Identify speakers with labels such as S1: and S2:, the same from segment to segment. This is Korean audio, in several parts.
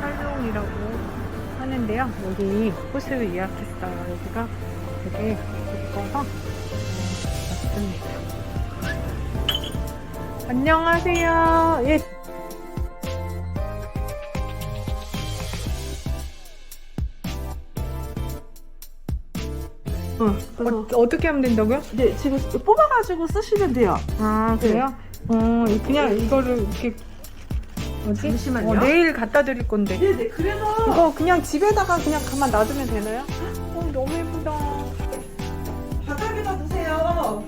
S1: 살롱이라고 하는데요. 여기 꽃을 예약했어요. 여기가 되게 예뻐서 어, 왔습니다. 안녕하세요. 예. 어,
S2: 그래서-
S1: 어, 어떻게 하면 된다고요?
S2: 네, 지금 뽑아가지고 쓰시면 돼요.
S1: 아 그래요? 어 그냥 이거를 이렇게 뭐지?
S2: 잠시만요.
S1: 어, 내일 갖다 드릴 건데
S2: 네네, 그래서
S1: 이거 그냥 집에다가 그냥 가만 놔두면 되나요? 어 너무 예쁘다.
S2: 바닥에다 두세요.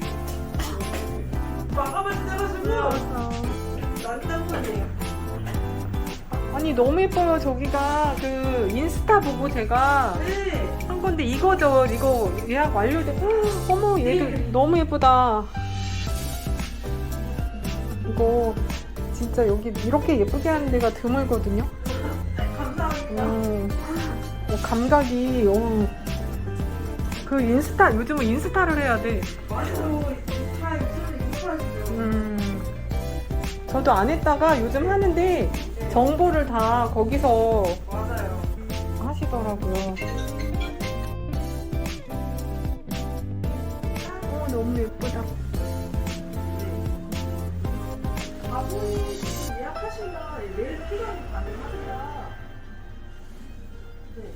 S2: 마감을 뜯어가지고 난장판이에요.
S1: 아니 너무 예뻐요. 저기가 그 인스타 보고 제가
S2: 네.
S1: 한 건데 이거죠. 이거 예약 완료돼. 헉, 어머 얘도
S2: 네.
S1: 너무 예쁘다. 이거 진짜 여기 이렇게 예쁘게 하는 데가 드물거든요.
S2: 감사합니다.
S1: 음, 어, 감각이 어, 그 인스타 요즘은 인스타를 해야 돼.
S2: 다 요즘은 인사하시죠.
S1: 음, 저도 안 했다가 요즘 하는데 정보를 다 거기서
S2: 맞아요.
S1: 하시더라고요. 어, 너무 예쁘다.
S2: 예약 하시면 내일 필요하면 가능하세요. 네.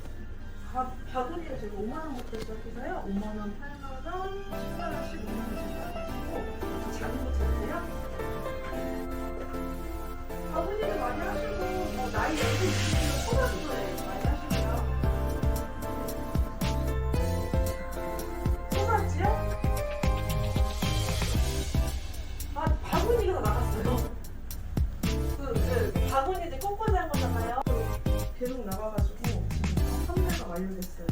S2: 바, 바구니가 지금 5만 원부터 시작해서요. 5만원, 8만원, 10만 원, 15만원씩 나가시고 작은 거 찾으세요? 완료됐어요.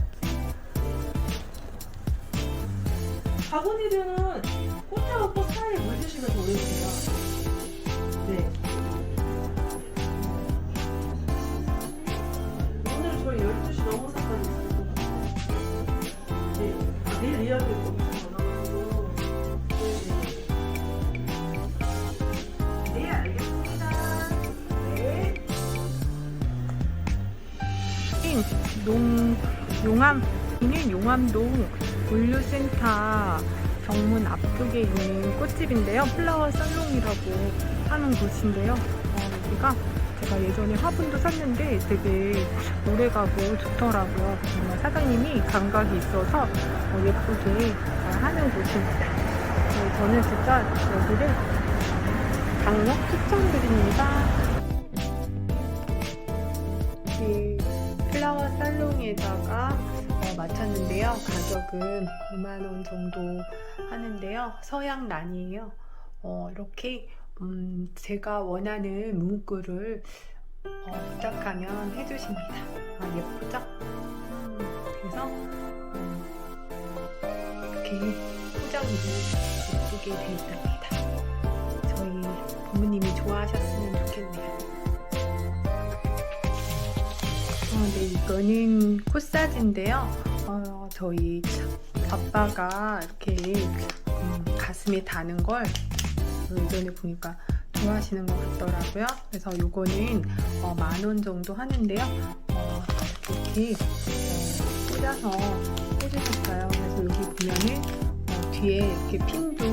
S2: 바구니들은 꽃하고 꽃 사이에 물 주시면 더 오래돼요. 네. 오늘 저희 12시 넘어서까지 있을 것 같아요. 네. 아, 내일 엄청 많아가지
S1: 농, 용암, 여기는 용암동 물류센터 정문 앞쪽에 있는 꽃집인데요. 플라워 살롱이라고 하는 곳인데요. 어, 여기가 제가 예전에 화분도 샀는데 되게 오래가고 좋더라고요. 정말 사장님이 감각이 있어서 어, 예쁘게 잘 하는 곳입니다. 네, 저는 진짜 여기를 강력 추천드립니다. 살롱에다가 어, 맞췄는데요. 가격은 5만원 정도 하는데요. 서양 란이에요. 어, 이렇게 음, 제가 원하는 문구를 어, 부탁하면 해주십니다. 아, 예쁘죠? 음, 그래서 음, 이렇게 포장도 예쁘게 돼 있답니다. 저희 부모님이 좋아하셨으면 좋겠네요. 어, 네, 이거는 코사지인데요. 어, 저희 아빠가 이렇게 음, 가슴에 다는 걸 예전에 보니까 좋아하시는 것 같더라고요. 그래서 이거는 어, 만원 정도 하는데요. 어, 이렇게 어, 꽂아서 꽂으셨어요. 그래서 여기 보면은 어, 뒤에 이렇게 핀도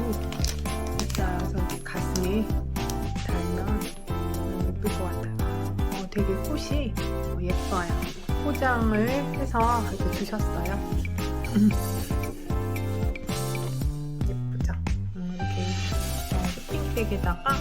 S1: 되게 꽃이 어, 예뻐요. 포장을 해서 이렇게 주셨어요. 음. 예쁘죠? 음, 이렇게 어, 쇼핑백에다가